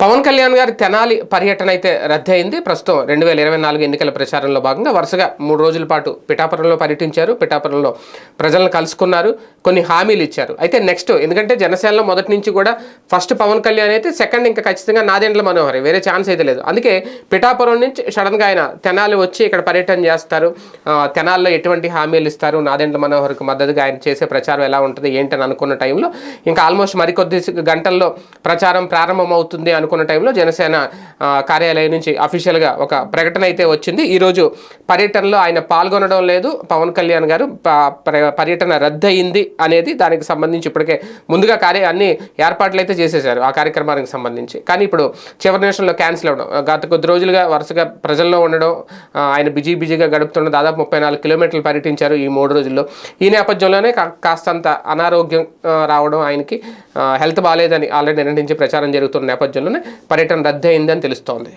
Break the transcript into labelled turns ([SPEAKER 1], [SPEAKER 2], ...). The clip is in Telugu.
[SPEAKER 1] పవన్ కళ్యాణ్ గారి తెనాలి పర్యటన అయితే రద్దయింది. ప్రస్తుతం రెండు వేల ఇరవై నాలుగు ఎన్నికల ప్రచారంలో భాగంగా వరుసగా మూడు రోజుల పాటు పిఠాపురంలో పర్యటించారు. పిఠాపురంలో ప్రజలను కలుసుకున్నారు. కొన్ని హామీలు ఇచ్చారు. అయితే నెక్స్ట్ ఎందుకంటే జనసేనలో మొదటి నుంచి కూడా ఫస్ట్ పవన్ కళ్యాణ్ అయితే సెకండ్ ఇంకా ఖచ్చితంగా నాదెండ్ల మనోహరి. వేరే ఛాన్స్ అయితే లేదు. అందుకే పిఠాపురం నుంచి సడన్గా ఆయన తెనాలి వచ్చి ఇక్కడ పర్యటన చేస్తారు. తెనాల్లో ఎటువంటి హామీలు ఇస్తారు? నాదెండ్ల మనోహర్కి మద్దతుగా ఆయన చేసే ప్రచారం ఎలా ఉంటుంది? ఏంటని అనుకున్న టైంలో ఇంకా ఆల్మోస్ట్ మరికొద్ది గంటల్లో ప్రచారం ప్రారంభం అవుతుంది అనుకున్న టైంలో జనసేన కార్యాలయం నుంచి అఫీషియల్గా ఒక ప్రకటన అయితే వచ్చింది. ఈరోజు పర్యటనలో ఆయన పాల్గొనడం లేదు. పవన్ కళ్యాణ్ గారు పర్యటన రద్దయింది అనేది దానికి సంబంధించి ఇప్పటికే ముందుగా కార్య అన్ని ఏర్పాట్లు అయితే చేసేశారు ఆ కార్యక్రమానికి సంబంధించి. కానీ ఇప్పుడు చివరి నిమిషంలో క్యాన్సిల్ అవ్వడం గత కొద్ది రోజులుగా వరుసగా ప్రజల్లో ఉండడం ఆయన బిజీ బిజీగా గడుపుతున్న దాదాపు ముప్పై నాలుగు కిలోమీటర్లు పర్యటించారు ఈ మూడు రోజుల్లో. ఈ నేపథ్యంలోనే కా- కాస్తంత అనారోగ్యం రావడం ఆయనకి హెల్త్ బాగాలేదని ఆల్రెడీ నిర్ణయించి ప్రచారం జరుగుతున్న నేపథ్యంలోనే పర్యటన రద్దయిందని తెలుస్తోంది.